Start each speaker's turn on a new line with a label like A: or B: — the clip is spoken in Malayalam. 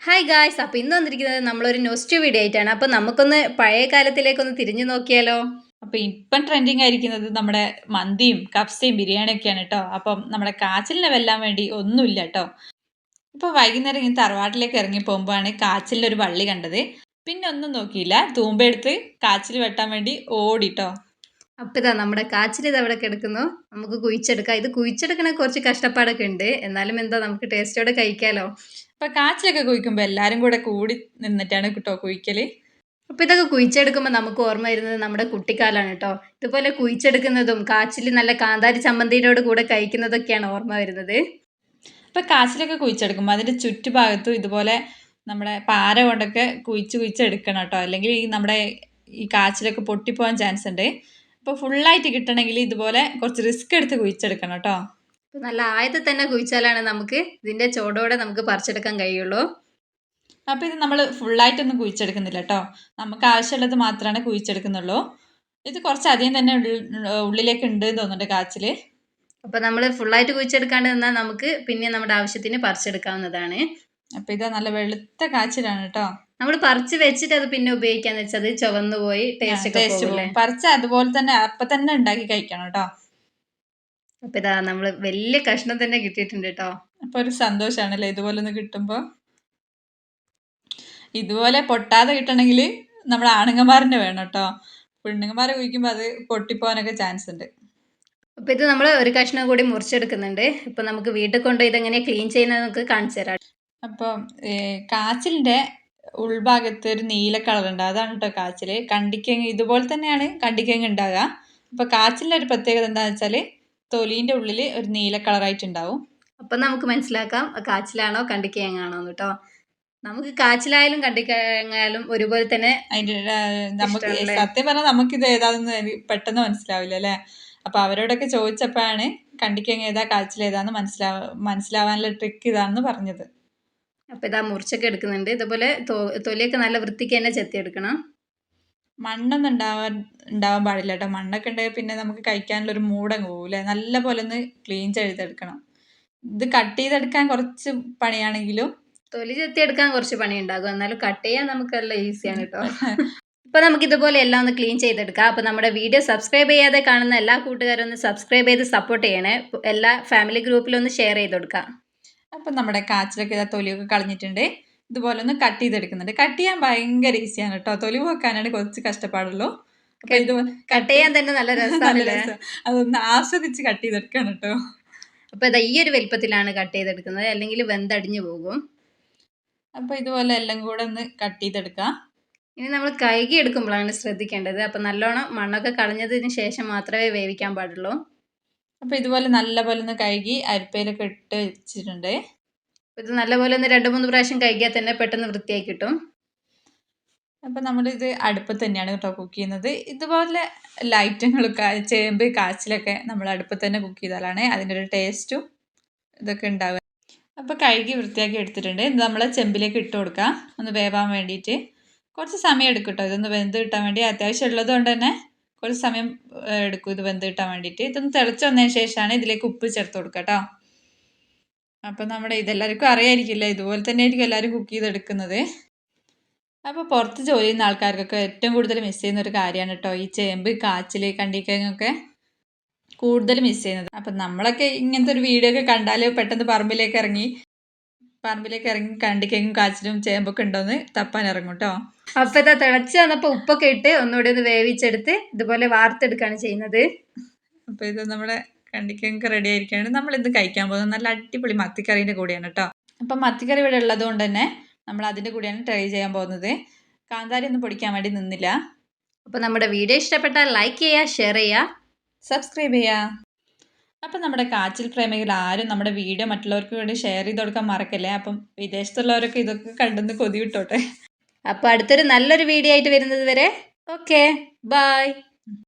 A: ഹായ് ഗായ്സ് അപ്പോൾ ഇന്ന് വന്നിരിക്കുന്നത് നമ്മളൊരു നൊസ്റ്റു വീഡിയോ ആയിട്ടാണ്. അപ്പോൾ നമുക്കൊന്ന് പഴയ കാലത്തിലേക്കൊന്ന് തിരിഞ്ഞു നോക്കിയാലോ?
B: അപ്പൊ ഇപ്പം ട്രെൻഡിങ് ആയിരിക്കുന്നത് നമ്മുടെ മന്തിയും കപ്സയും ബിരിയാണിയൊക്കെയാണ് കേട്ടോ അപ്പം നമ്മുടെ കാച്ചിലിനെ വെല്ലാൻ വേണ്ടി ഒന്നുമില്ല കേട്ടോ ഇപ്പൊ വൈകുന്നേരം ഇങ്ങനെ തറവാട്ടിലേക്ക് ഇറങ്ങി പോകുമ്പോഴാണ് കാച്ചിലിന്റെ ഒരു വള്ളി കണ്ടത്. പിന്നെ ഒന്നും നോക്കിയില്ല. തൂമ്പെടുത്ത് കാച്ചിൽ വെട്ടാൻ വേണ്ടി ഓടിട്ടോ
A: അപ്പോൾ ഇതാ നമ്മുടെ കാച്ചിൽ ഇത് അവിടെ കിടക്കുന്നു. നമുക്ക് കുഴിച്ചെടുക്കാം. ഇത് കുഴിച്ചെടുക്കണ കുറച്ച് കഷ്ടപ്പാടൊക്കെ ഉണ്ട്. എന്നാലും എന്താ നമുക്ക് ടേസ്റ്റോടെ കഴിക്കാലോ.
B: അപ്പൊ കാച്ചിലൊക്കെ കുഴിക്കുമ്പോൾ എല്ലാരും കൂടെ കൂടി നിന്നിട്ടാണ് കേട്ടോ കുഴിക്കൽ.
A: അപ്പൊ ഇതൊക്കെ കുഴിച്ചെടുക്കുമ്പോൾ നമുക്ക് ഓർമ്മ വരുന്നത് നമ്മുടെ കുട്ടിക്കാലാണ് കേട്ടോ. ഇതുപോലെ കുഴിച്ചെടുക്കുന്നതും കാച്ചിൽ നല്ല കാന്താരി ചമ്മന്തിയോട് കൂടെ കഴിക്കുന്നതൊക്കെയാണ് ഓർമ്മ വരുന്നത്.
B: അപ്പൊ കാച്ചിലൊക്കെ കുഴിച്ചെടുക്കുമ്പോൾ അതിന്റെ ചുറ്റുഭാഗത്തും ഇതുപോലെ നമ്മുടെ പാര കൊണ്ടൊക്കെ കുഴിച്ച് കുഴിച്ചെടുക്കണം കേട്ടോ. അല്ലെങ്കിൽ ഈ നമ്മുടെ ഈ കാച്ചിലൊക്കെ പൊട്ടിപ്പോകാൻ ചാൻസ് ഉണ്ട്. അപ്പോൾ ഫുള്ളായിട്ട് കിട്ടണമെങ്കിൽ ഇതുപോലെ കുറച്ച് റിസ്ക് എടുത്ത് കുഴിച്ചെടുക്കണം കേട്ടോ.
A: നല്ല ആയത്തിൽ തന്നെ കുഴിച്ചാലാണ് നമുക്ക് ഇതിന്റെ ചോടോടെ നമുക്ക് പറിച്ചെടുക്കാൻ കഴിയുള്ളൂ.
B: അപ്പോൾ ഇത് നമ്മൾ ഫുള്ളായിട്ടൊന്നും കുഴിച്ചെടുക്കുന്നില്ല കേട്ടോ. നമുക്ക് ആവശ്യമുള്ളത് മാത്രമാണ് കുഴിച്ചെടുക്കുന്നുള്ളൂ. ഇത് കുറച്ച് അധികം തന്നെ ഉള്ളിലേക്ക് ഉണ്ട് എന്ന് തോന്നുന്നുണ്ട് കാച്ചിൽ
A: അപ്പോൾ നമ്മൾ ഫുള്ളായിട്ട് കുഴിച്ചെടുക്കാണ്ട് നിന്നാൽ നമുക്ക് പിന്നെ നമ്മുടെ ആവശ്യത്തിന് പറിച്ചെടുക്കാവുന്നതാണ്.
B: അപ്പോൾ ഇത് നല്ല വെളുത്ത കാച്ചിലാണ് കേട്ടോ.
A: നമ്മൾ പറിച്ച് വെച്ചിട്ട് അത് പിന്നെ ഉപയോഗിക്കാന്ന് വെച്ചാൽ അത് ചുവന്നു പോയി ടേസ്റ്റ്
B: പറിച്ച അതുപോലെ തന്നെ അപ്പൊ തന്നെ ഉണ്ടാക്കി കഴിക്കണം കേട്ടോ.
A: അപ്പൊ ഇതാ നമ്മൾ വലിയ കഷ്ണം തന്നെ കിട്ടിയിട്ടുണ്ട് കേട്ടോ.
B: അപ്പൊ ഒരു സന്തോഷമാണല്ലേ ഇതുപോലെ ഒന്ന് കിട്ടുമ്പോ? ഇതുപോലെ പൊട്ടാതെ കിട്ടണമെങ്കിൽ നമ്മൾ ആണുങ്ങന്മാരന്റെ വേണം കേട്ടോ. പെണ്ണുങ്ങന്മാരെ കുഴിക്കുമ്പോൾ അത് പൊട്ടിപ്പോവാനൊക്കെ ചാൻസ് ഉണ്ട്.
A: അപ്പൊ ഇത് നമ്മൾ ഒരു കഷ്ണം കൂടി മുറിച്ചെടുക്കുന്നുണ്ട്. ഇപ്പൊ നമുക്ക് വീട്ടിൽ കൊണ്ടുപോയി ഇതെങ്ങനെ ക്ലീൻ ചെയ്യുന്നത് നമുക്ക് കാണിച്ചു തരാം.
B: അപ്പോൾ കാച്ചിലിന്റെ ഉൾഭാഗത്ത് ഒരു നീല കളർ ഉണ്ട് അതാണ് കേട്ടോ കാച്ചിൽ കണ്ടിക്കങ്ങ് ഇതുപോലെ തന്നെയാണ് കണ്ടിക്കങ്ങ് ഉണ്ടാകുക അപ്പോൾ കാച്ചിലിന്റെ ഒരു പ്രത്യേകത എന്താണെന്ന് വെച്ചാൽ തൊലീന്റെ ഉള്ളിൽ ഒരു നീല കളറായിട്ടുണ്ടാവും.
A: അപ്പം നമുക്ക് മനസ്സിലാക്കാം കാച്ചിലാണോ കണ്ടിക്കങ്ങാണോ കേട്ടോ നമുക്ക് കാച്ചിലായാലും കണ്ടിക്കങ്ങായാലും ഒരുപോലെ തന്നെ
B: അതിന്റെ നമുക്ക് സത്യം പറഞ്ഞാൽ നമുക്കിത് ഏതാണെന്ന് ഏതാന്ന് പെട്ടെന്ന് മനസ്സിലാവില്ല അല്ലേ? അപ്പോൾ അവരോടൊക്കെ ചോദിച്ചപ്പോഴാണ് കണ്ടിക്കങ്ങ് ഏതാ കാച്ചിലേതാന്ന് ഏതാന്ന് മനസ്സിലാവ മനസ്സിലാവാനുള്ള ട്രിക്ക് ഇതാണെന്ന് പറഞ്ഞത്.
A: അപ്പോൾ ഇതാ മുറിച്ചൊക്കെ എടുക്കുന്നുണ്ട്. ഇതുപോലെ തൊലിയൊക്കെ നല്ല വൃത്തിക്ക് തന്നെ ചെത്തിയെടുക്കണം
B: മണ്ണൊന്നും ഉണ്ടാവാൻ ഉണ്ടാവാൻ പാടില്ല കേട്ടോ. മണ്ണൊക്കെ ഉണ്ടെങ്കിൽ പിന്നെ നമുക്ക് കഴിക്കാനുള്ള ഒരു മൂടങ്ങ് പോകും അല്ലേ? നല്ല പോലെ ഒന്ന് ക്ലീൻ ചെയ്തെടുക്കണം. ഇത് കട്ട് ചെയ്തെടുക്കാൻ കുറച്ച് പണിയാണെങ്കിലും
A: തൊലി ചെത്തിയെടുക്കാൻ കുറച്ച് പണി ഉണ്ടാകും എന്നാലും കട്ട് ചെയ്യാൻ നമുക്കല്ല ഈസിയാണ് കേട്ടോ. അപ്പോൾ നമുക്ക് ഇതുപോലെ എല്ലാം ഒന്ന് ക്ലീൻ ചെയ്തെടുക്കാം. അപ്പോൾ നമ്മുടെ വീഡിയോ സബ്സ്ക്രൈബ് ചെയ്യാതെ കാണുന്ന എല്ലാ കൂട്ടുകാരും ഒന്ന് സബ്സ്ക്രൈബ് ചെയ്ത് സപ്പോർട്ട് ചെയ്യണേ. എല്ലാ ഫാമിലി ഗ്രൂപ്പിലും ഒന്ന് ഷെയർ ചെയ്ത് കൊടുക്കാം.
B: അപ്പം നമ്മുടെ കാച്ചിലൊക്കെ ഇതാ തൊലിയൊക്കെ കളഞ്ഞിട്ടുണ്ട്. ഇതുപോലെ ഒന്ന് കട്ട് ചെയ്തെടുക്കുന്നുണ്ട്. കട്ട് ചെയ്യാൻ ഭയങ്കര ഈസിയാണ് കേട്ടോ. തൊലി പോക്കാനാണ് കുറച്ച് കഷ്ടപ്പാടുള്ളൂ.
A: കട്ട് ചെയ്യാൻ തന്നെ നല്ല
B: രസമാണ് അതൊന്ന് ആസ്വദിച്ച് കട്ട് ചെയ്തെടുക്കണം കേട്ടോ.
A: അപ്പോൾ ഇതാ ഈ ഒരു വലിപ്പത്തിലാണ് കട്ട് ചെയ്തെടുക്കുന്നത്. അല്ലെങ്കിൽ വെന്തടിഞ്ഞു പോകും.
B: അപ്പോൾ ഇതുപോലെ എല്ലാം കൂടെ ഒന്ന് കട്ട് ചെയ്തെടുക്കാം.
A: ഇനി നമ്മൾ കൈകി എടുക്കുമ്പോഴാണ് ശ്രദ്ധിക്കേണ്ടത്. അപ്പോൾ നല്ലോണം മണ്ണൊക്കെ കളഞ്ഞതിന് ശേഷം മാത്രമേ വേവിക്കാൻ പാടുള്ളൂ.
B: അപ്പോൾ ഇതുപോലെ നല്ല പോലെ ഒന്ന് കഴുകി അരിപ്പയിലൊക്കെ ഇട്ട് വെച്ചിട്ടുണ്ട്.
A: ഇത് നല്ലപോലെ ഒന്ന് രണ്ട് മൂന്ന് പ്രാവശ്യം കഴുകിയാൽ തന്നെ പെട്ടെന്ന് വൃത്തിയായി കിട്ടും.
B: അപ്പോൾ നമ്മളിത് അടുപ്പത്ത് തന്നെയാണ് കേട്ടോ കുക്ക് ചെയ്യുന്നത്. ഇതുപോലെ ഐറ്റങ്ങളൊക്കെ ചേമ്പ് കാച്ചിലൊക്കെ നമ്മൾ അടുപ്പത്ത് തന്നെ കുക്ക് ചെയ്താലാണ് അതിന്റെ ഒരു ടേസ്റ്റും ഇതൊക്കെ ഉണ്ടാവുക. അപ്പോൾ കഴുകി വൃത്തിയാക്കി എടുത്തിട്ടുണ്ട്. ഇത് നമ്മൾ ചെമ്പിലേക്ക് ഇട്ട് കൊടുക്കാം. ഒന്ന് വേവാൻ വേണ്ടിയിട്ട്. കുറച്ച് സമയം എടുക്കും കേട്ടോ. ഇതൊന്ന് വെന്ത് കിട്ടാൻ വേണ്ടി. അത്യാവശ്യം ഉള്ളത് കൊണ്ട് തന്നെ കുറച്ച് സമയം എടുക്കും. ഇത് വെന്ത് കിട്ടാൻ വേണ്ടിയിട്ട്. ഇതൊന്ന് തിളച്ച് വന്നതിന് ശേഷമാണ് ഇതിലേക്ക് ഉപ്പ് ചേർത്ത് കൊടുക്കുക കേട്ടോ അപ്പം നമ്മുടെ ഇതെല്ലാവർക്കും അറിയായിരിക്കില്ല? ഇതുപോലെ തന്നെ ആയിരിക്കും എല്ലാവരും കുക്ക് ചെയ്തെടുക്കുന്നത്. അപ്പോൾ പുറത്ത് ജോലി ചെയ്യുന്ന ആൾക്കാർക്കൊക്കെ ഏറ്റവും കൂടുതൽ മിസ് ചെയ്യുന്ന ഒരു കാര്യമാണ് കേട്ടോ ഈ ചേമ്പ് കാച്ചിൽ കണ്ടിക്കങ്ങൊക്കെ കൂടുതൽ മിസ് ചെയ്യുന്നത്. അപ്പം നമ്മളൊക്കെ ഇങ്ങനത്തെ ഒരു വീഡിയോ ഒക്കെ കണ്ടാൽ പെട്ടെന്ന് പറമ്പിലേക്ക് ഇറങ്ങി പറമ്പിലേക്ക് ഇറങ്ങി കണ്ടിക്കും കാച്ചിലും ചേമ്പൊക്കെ ഉണ്ടോന്ന് തപ്പാൻ ഇറങ്ങും കേട്ടോ
A: അപ്പൊ ഇതാ തിളച്ച് വന്നപ്പോ ഉപ്പൊക്കെ ഇട്ട് ഒന്നുകൂടി ഒന്ന് വേവിച്ചെടുത്ത് ഇതുപോലെ വാർത്തെടുക്കാണ് ചെയ്യുന്നത്.
B: അപ്പൊ ഇത് നമ്മുടെ കണ്ടിക്കങ്ങ് റെഡി നമ്മൾ ഇത് കഴിക്കാൻ പോകുന്നത് നല്ല അടിപൊളി മത്തിക്കറീന്റെ കൂടെയാണ് കേട്ടോ അപ്പം മത്തിക്കറി ഇവിടെ ഉള്ളത് കൊണ്ട് തന്നെ നമ്മൾ അതിന്റെ കൂടെയാണ് ട്രൈ ചെയ്യാൻ പോകുന്നത്. കാന്താരി ഒന്നും പൊടിക്കാൻ വേണ്ടി നിന്നില്ല.
A: അപ്പോൾ നമ്മുടെ വീഡിയോ ഇഷ്ടപ്പെട്ടാൽ ലൈക്ക് ചെയ്യുക ഷെയർ ചെയ്യുക.
B: സബ്സ്ക്രൈബ് ചെയ്യുക. അപ്പം നമ്മുടെ കാച്ചിൽ പ്രേമികൾ ആരും നമ്മുടെ വീഡിയോ മറ്റുള്ളവർക്ക് വേണ്ടി ഷെയർ ചെയ്ത് കൊടുക്കാൻ മറക്കല്ലേ? അപ്പം വിദേശത്തുള്ളവരൊക്കെ ഇതൊക്കെ കണ്ടെന്ന് കൊതി വിട്ടോട്ടെ
A: അപ്പോൾ അടുത്തൊരു നല്ലൊരു വീഡിയോ ആയിട്ട് വരുന്നത് വരെ ഓക്കെ ബൈ